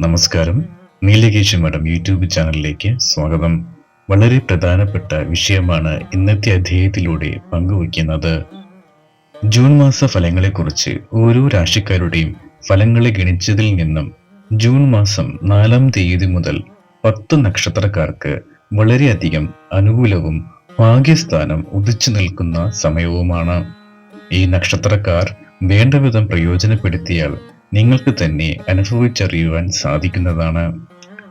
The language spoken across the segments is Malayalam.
നമസ്കാരം. നീലകേശി മഠം യൂട്യൂബ് ചാനലിലേക്ക് സ്വാഗതം. വളരെ പ്രധാനപ്പെട്ട വിഷയമാണ് ഇന്നത്തെ അധ്യായത്തിലൂടെ പങ്കുവയ്ക്കുന്നത്. ജൂൺ മാസ ഫലങ്ങളെക്കുറിച്ച് ഓരോ രാശിക്കാരുടെയും ഫലങ്ങളെ ഗണിച്ചതിൽ നിന്നും ജൂൺ മാസം നാലാം തീയതി മുതൽ പത്ത് നക്ഷത്രക്കാർക്ക് വളരെയധികം അനുകൂലവും ഭാഗ്യസ്ഥാനം ഉദിച്ചു നിൽക്കുന്ന സമയവുമാണ്. ഈ നക്ഷത്രക്കാർ വേണ്ടവിധം പ്രയോജനപ്പെടുത്തിയാൽ നിങ്ങൾക്ക് തന്നെ അനുഭവിച്ചറിയുവാൻ സാധിക്കുന്നതാണ്.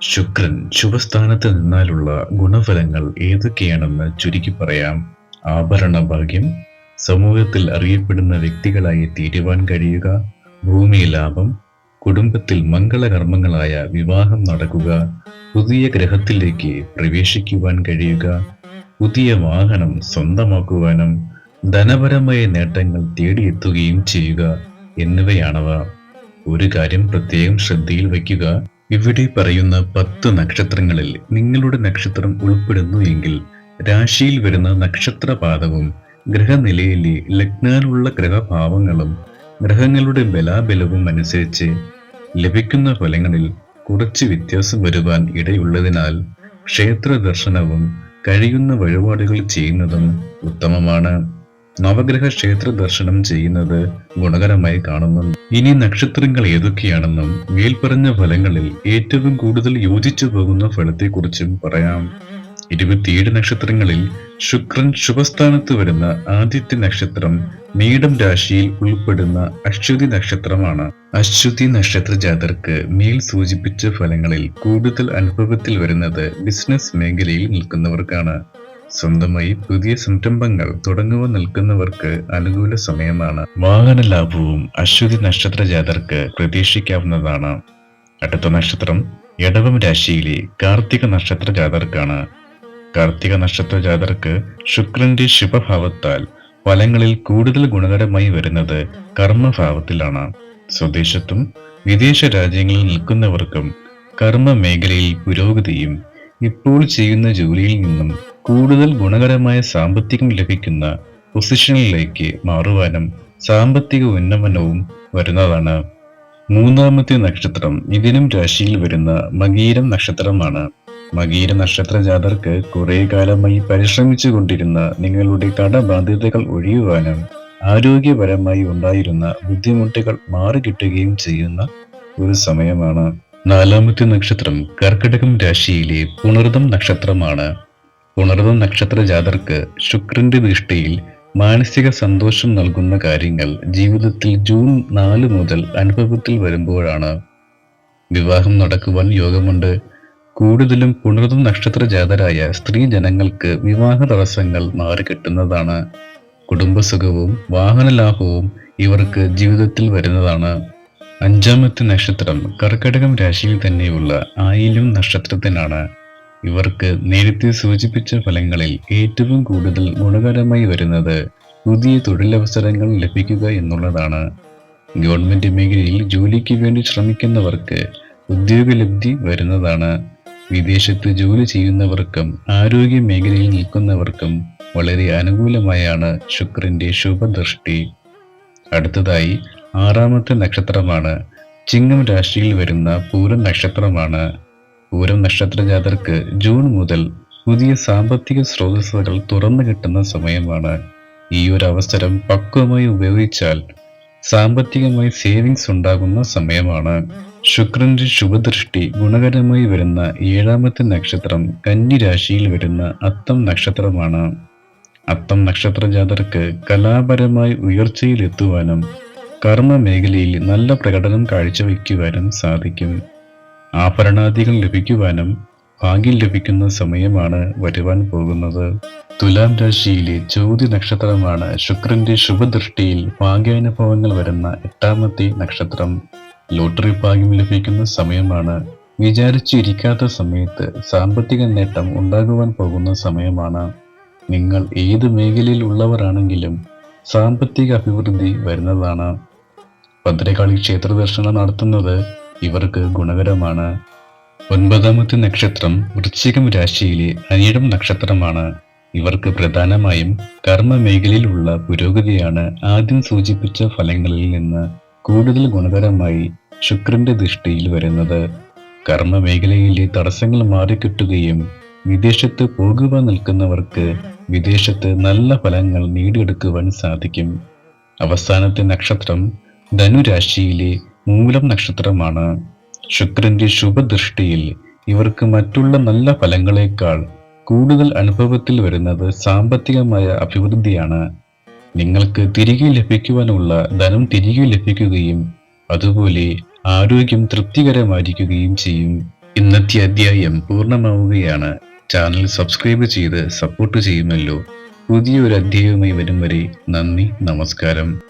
ശുക്രൻ ശുഭസ്ഥാനത്ത് നിന്നാലുള്ള ഗുണഫലങ്ങൾ ഏതൊക്കെയാണെന്ന് ചുരുക്കി പറയാം. ആഭരണ ഭാഗ്യം സമൂഹത്തിൽ അറിയപ്പെടുന്ന വ്യക്തികളായി തീരുവാൻ കഴിയുക ഭൂമി ലാഭം കുടുംബത്തിൽ മംഗളകർമ്മങ്ങളായ വിവാഹം നടക്കുക പുതിയ ഗ്രഹത്തിലേക്ക് പ്രവേശിക്കുവാൻ കഴിയുക പുതിയ വാഹനം സ്വന്തമാക്കുവാനും ധനപരമായ നേട്ടങ്ങൾ തേടിയെത്തുകയും ചെയ്യുക എന്നിവയാണവ. ഒരു കാര്യം പ്രത്യേകം ശ്രദ്ധയിൽ വയ്ക്കുക. ഇവിടെ പറയുന്ന പത്ത് നക്ഷത്രങ്ങളിൽ നിങ്ങളുടെ നക്ഷത്രം ഉൾപ്പെടുന്നു എങ്കിൽ രാശിയിൽ വരുന്ന നക്ഷത്രപാദവും ഗ്രഹനിലയിലെ ലഗ്നാലുള്ള ഗ്രഹഭാവങ്ങളും ഗ്രഹങ്ങളുടെ ബലാബലവും അനുസരിച്ച് ലഭിക്കുന്ന ഫലങ്ങളിൽ കുറച്ച് വ്യത്യാസം വരുവാൻ ഇടയുള്ളതിനാൽ ക്ഷേത്ര ദർശനവും കഴിയുന്ന വഴിപാടുകൾ ചെയ്യുന്നതും ഉത്തമമാണ്. നവഗ്രഹ ക്ഷേത്ര ദർശനം ചെയ്യുന്നത് ഗുണകരമായി കാണുന്നു ഇനി നക്ഷത്രങ്ങൾ ഏതൊക്കെയാണെന്നും മേൽപ്പറഞ്ഞ ഫലങ്ങളിൽ ഏറ്റവും കൂടുതൽ യോജിച്ചു പോകുന്ന ഫലത്തെക്കുറിച്ചും പറയാം. ഇരുപത്തിയേഴ് നക്ഷത്രങ്ങളിൽ ശുക്രൻ ശുഭസ്ഥാനത്ത് വരുന്ന ആദിത്യ നക്ഷത്രം മീഡം രാശിയിൽ ഉൾപ്പെടുന്ന അശ്വതി നക്ഷത്രമാണ്. അശ്വതി നക്ഷത്ര ജാതർക്ക് മേൽ സൂചിപ്പിച്ച ഫലങ്ങളിൽ കൂടുതൽ അനുഭവത്തിൽ വരുന്നത് ബിസിനസ് മേഖലയിൽ നിൽക്കുന്നവർക്കാണ്. സ്വന്തമായി പുതിയ സംരംഭങ്ങൾ തുടങ്ങുവാൻ നിൽക്കുന്നവർക്ക് അനുകൂല സമയമാണ്. വാഹന ലാഭവും അശ്വതി നക്ഷത്ര ജാതർക്ക് പ്രതീക്ഷിക്കാവുന്നതാണ്. അടുത്ത നക്ഷത്രം ഇടവം രാശിയിലെ കാർത്തിക നക്ഷത്ര ജാതർക്കാണ്. കാർത്തിക നക്ഷത്ര ജാതർക്ക് ശുക്രന്റെ ശുഭഭാവത്താൽ ഫലങ്ങളിൽ കൂടുതൽ ഗുണകരമായി വരുന്നത് കർമ്മഭാവത്തിലാണ്. സ്വദേശത്തും വിദേശ രാജ്യങ്ങളിൽ നിൽക്കുന്നവർക്കും കർമ്മ മേഖലയിൽ പുരോഗതിയും ഇപ്പോൾ ചെയ്യുന്ന ജോലിയിൽ നിന്നും കൂടുതൽ ഗുണകരമായ സാമ്പത്തികം ലഭിക്കുന്ന പൊസിഷനിലേക്ക് മാറുവാനും സാമ്പത്തിക ഉന്നമനവും വരുന്നതാണ്. മൂന്നാമത്തെ നക്ഷത്രം ഇതിനും രാശിയിൽ വരുന്ന മകീരം നക്ഷത്രമാണ്. മകീര നക്ഷത്ര ജാതർക്ക് കുറെ കാലമായി പരിശ്രമിച്ചു കൊണ്ടിരുന്ന നിങ്ങളുടെ കടബാധ്യതകൾ ഒഴിയുവാനും ആരോഗ്യപരമായി ഉണ്ടായിരുന്ന ബുദ്ധിമുട്ടുകൾ മാറിക്കിട്ടുകയും ചെയ്യുന്ന ഒരു സമയമാണ്. നാലാമത്തെ നക്ഷത്രം കർക്കിടകം രാശിയിലെ പുണർദം നക്ഷത്രമാണ്. പുണർദം നക്ഷത്ര ജാതർക്ക് ശുക്രന്റെ ദൃഷ്ടിയിൽ മാനസിക സന്തോഷം നൽകുന്ന കാര്യങ്ങൾ ജീവിതത്തിൽ ജൂൺ നാല് മുതൽ അനുഭവത്തിൽ വരുമ്പോഴാണ്. വിവാഹം നടക്കുവാൻ യോഗമുണ്ട്. കൂടുതലും പുണർന്ന നക്ഷത്ര ജാതരായ സ്ത്രീ ജനങ്ങൾക്ക് വിവാഹ തടസ്സങ്ങൾ മാറിക്കിട്ടുന്നതാണ് കുടുംബസുഖവും വാഹനലാഭവും ഇവർക്ക് ജീവിതത്തിൽ വരുന്നതാണ്. അഞ്ചാമത്തെ നക്ഷത്രം കർക്കടകം രാശിയിൽ തന്നെയുള്ള ആയിലും നക്ഷത്രത്തിനാണ്. ഇവർക്ക് നേരത്തെ സൂചിപ്പിച്ച ഫലങ്ങളിൽ ഏറ്റവും കൂടുതൽ ഗുണകരമായി വരുന്നത് പുതിയ തൊഴിലവസരങ്ങൾ ലഭിക്കുക എന്നുള്ളതാണ്. ഗവൺമെന്റ് മേഖലയിൽ ജോലിക്ക് വേണ്ടി ശ്രമിക്കുന്നവർക്ക് ഉദ്യോഗലബ്ധി വരുന്നതാണ്. വിദേശത്ത് ജോലി ചെയ്യുന്നവർക്കും ആരോഗ്യ മേഖലയിൽ നിൽക്കുന്നവർക്കും വളരെ അനുകൂലമായാണ് ശുക്രന്റെ ശുഭദൃഷ്ടി. അടുത്തതായി ആറാമത്തെ നക്ഷത്രമാണ്. ചിങ്ങം രാശിയിൽ വരുന്ന പൂരം നക്ഷത്രമാണ്. പൂരം നക്ഷത്ര ജാതർക്ക് ജൂൺ മുതൽ പുതിയ സാമ്പത്തിക സ്രോതസ്സുകൾ തുറന്നു കിട്ടുന്ന സമയമാണ്. ഈ ഒരു അവസരം പക്വമായി ഉപയോഗിച്ചാൽ സാമ്പത്തികമായി സേവിങ്സ് ഉണ്ടാകുന്ന സമയമാണ്. ശുക്രന്റെ ശുഭദൃഷ്ടി ഗുണകരമായി വരുന്ന ഏഴാമത്തെ നക്ഷത്രം കന്നി രാശിയിൽ വരുന്ന അത്തം നക്ഷത്രമാണ്. അത്തം നക്ഷത്ര ജാതർക്ക് കലാപരമായി ഉയർച്ചയിലെത്തുവാനും കർമ്മ മേഖലയിൽ നല്ല പ്രകടനം കാഴ്ചവെക്കുവാനും സാധിക്കും. ആഭരണാദികൾ ലഭിക്കുവാനും ഭാഗ്യം ലഭിക്കുന്ന സമയമാണ് വരുവാൻ പോകുന്നത്. തുലാം രാശിയിലെ ജ്യോതി നക്ഷത്രമാണ് ശുക്രന്റെ ശുഭദൃഷ്ടിയിൽ ഭാഗ്യാനുഭവങ്ങൾ വരുന്ന എട്ടാമത്തെ നക്ഷത്രം. ലോട്ടറി ഭാഗ്യം ലഭിക്കുന്ന സമയമാണ്. വിചാരിച്ചിരിക്കാത്ത സമയത്ത് സാമ്പത്തിക നേട്ടം ഉണ്ടാകുവാൻ പോകുന്ന സമയമാണ്. നിങ്ങൾ ഏത് മേഖലയിൽ ഉള്ളവരാണെങ്കിലും സാമ്പത്തിക അഭിവൃദ്ധി വരുന്നതാണ്. ഭദ്രകാളി ക്ഷേത്ര ദർശനം നടത്തുന്നത് ഇവർക്ക് ഗുണകരമാണ്. ഒൻപതാമത്തെ നക്ഷത്രം വൃശ്ചികം രാശിയിലെ അനിഴം നക്ഷത്രമാണ്. ഇവർക്ക് പ്രധാനമായും കർമ്മ മേഖലയിലുള്ള പുരോഗതിയാണ് ആദ്യം സൂചിപ്പിച്ച ഫലങ്ങളിൽ നിന്ന് കൂടുതൽ ഗുണകരമായി ശുക്രന്റെ ദൃഷ്ടിയിൽ വരുന്നത്. കർമ്മ മേഖലയിലെ തടസ്സങ്ങൾ മാറിക്കിട്ടുകയും വിദേശത്ത് പോകുവാൻ നിൽക്കുന്നവർക്ക് വിദേശത്ത് നല്ല ഫലങ്ങൾ നേടിയെടുക്കുവാൻ സാധിക്കും. അവസാനത്തെ നക്ഷത്രം ധനുരാശിയിലെ മൂലം നക്ഷത്രമാണ്. ശുക്രന്റെ ശുഭദൃഷ്ടിയിൽ ഇവർക്ക് മറ്റുള്ള നല്ല ഫലങ്ങളെക്കാൾ കൂടുതൽ അനുഭവത്തിൽ വരുന്നത് സാമ്പത്തികമായ അഭിവൃദ്ധിയാണ്. നിങ്ങൾക്ക് തിരികെ ലഭിക്കുവാനുള്ള ധനം തിരികെ ലഭിക്കുകയും അതുപോലെ ആരോഗ്യം തൃപ്തികരമായിരിക്കുകയും ചെയ്യും. ഇന്നത്തെ അധ്യായം പൂർണമാവുകയാണ്. ചാനൽ സബ്സ്ക്രൈബ് ചെയ്ത് സപ്പോർട്ട് ചെയ്യുമല്ലോ പുതിയൊരു അധ്യായവുമായി വരും വരെ നന്ദി നമസ്കാരം.